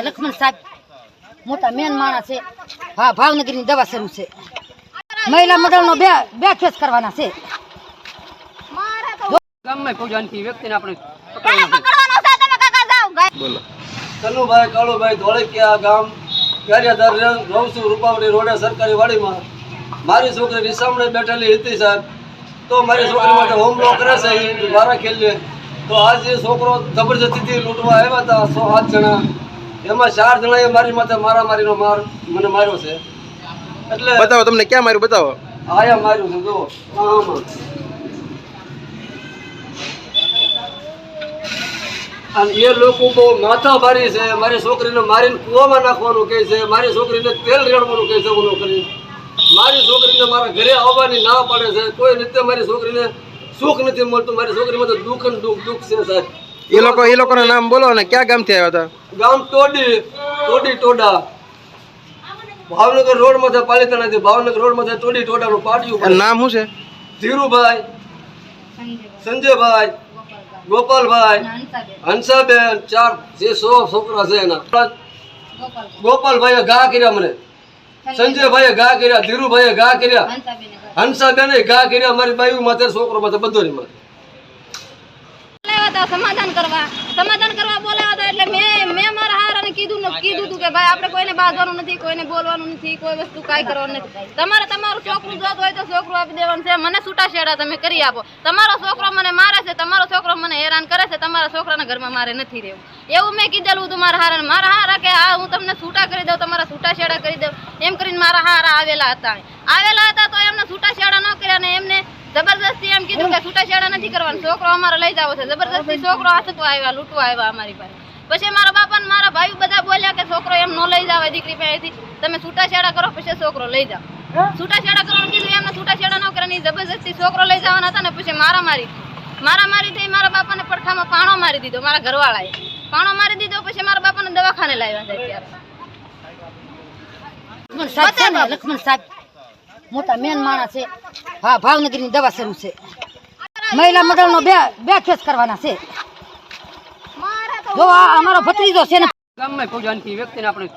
લક્ષ્મણ સાહેબ ગામ ગારિયાધાર રહું રૂપાવડી રોડે સરકારી વાડીમાં મારી છોકરી બેઠેલી હતી સાહેબ તો મારી છોકરી માટે હોમલો કરે છે એ મારા ખેલે તો આજ એ છોકરો જબરજસ્તીથી લૂંટવા આવ્યા હતા સો સાત જણા. એમાં ચાર જણાએ મારી માથે મારામારીનો માર મને માર્યો છે. એટલે બતાવો તમને ક્યાં માર્યું? બતાવો. આયા માર્યું છે જો આમાં અને એ લોકો બહુ માથા ભારી છે. મારી છોકરીને મારીને કૂવામાં નાખવાનું કહે છે. મારી છોકરીને તેલ રેડવાનું કહે છે ઓલો કરી મારી છોકરીને મારા ઘરે આવવાની ના પાડે છે કોઈ રીતે મારી છોકરીને સુખ નથી મળતું. મારી છોકરીમાં તો દુઃખ ને દુઃખ દુઃખ છે સાહેબ. એ લોકો એ લોકોના નામ બોલો અને ક્યાં ગામથી આવ્યા હતા? ગામ ટોડી ટોડી ટોડા. ભાવનગર રોડ પાલિતા નથી ભાવનગર રોડમાંથી ટોડી ટોડાનું પાટિયું એનું નામ શું છે? ધીરુભાઈ સંજયભાઈ ગોપાલભાઈ હંસાબેન. ચાર જે સો છોકરા છે એના. ગોપાલભાઈએ ઘા કર્યા મને. સંજયભાઈએ ઘા કર્યા ધીરુભાઈએ ઘા કર્યા. હંસાબેને ઘા કર્યા. મારી બાયુ માથે છોકરો માથે બધોની માથે. સમાધાન કરવા. સમાધાન કરવા બોલાવ્યા હતા એટલે મેં મેં મારા હારાને કીધું કીધું હતું કે ભાઈ આપણે કોઈને બાંધવાનું નથી કોઈને બોલવાનું નથી કોઈ વસ્તુ કાંઈ કરવાનું નથી. તમારે તમારું છોકરું જોત હોય તો છોકરું આપી દેવાનું છે. મને છૂટાછેડા તમે કરી આપો. તમારો છોકરો મને મારે છે તમારો છોકરો મને હેરાન કરે છે તમારા છોકરાના ઘરમાં મારે નથી રહેવું. એવું મેં કીધેલું હતું મારા હારાને. મારા હારા કે હા હું તમને છૂટા કરી દઉં તમારા છૂટાછેડા કરી દઉં. એમ કરીને મારા હારા આવેલા હતા. આવેલા હતા તો એમને છૂટાછેડા ન કર્યા ને એમને જબરદસ્તી એમ કીધું કે છૂટાછેડા નથી કરવાનું. છોકરો અમારે લઈ જાવો છે. જબરદસ્તી છોકરો હાથતો આવ્યા લૂંટવા આવ્યા અમારી પાસે. પછી મારા બાપા ને મારા ભાઈ બધા બોલ્યા કે છોકરો એમ ન લઈ જાવ દીકરી પાસેથી. તમે છૂટાછેડા કરો પછી છોકરો લઈ જાઓ. છૂટાછેડા કરવાનું કીધું એમને છૂટાછેડા ન કરે જબરજસ્તી છોકરો લઈ જવાના હતા ને પછી મારા મારી મારા મારી થઈ મારા બાપાને પડખામાં પાણો મારી દીધો મારા ઘરવાળાએ. પાણો મારી દીધો પછી મારા બાપાને દવાખાને લાવ્યા છે અત્યારે. લક્ષ્મણ સાહેબ છે ને લક્ષ્મણ સાહેબ મોટા મેન માણસ છે. હા ભાવનગરની દવા શરૂ છે. મહિલા મંડળનો બે બે કેસ કરવાના છે. જો આ અમારો ભત્રીજો છે ને ગામમાં કોઈ જાણતી વ્યક્તિને આપણે.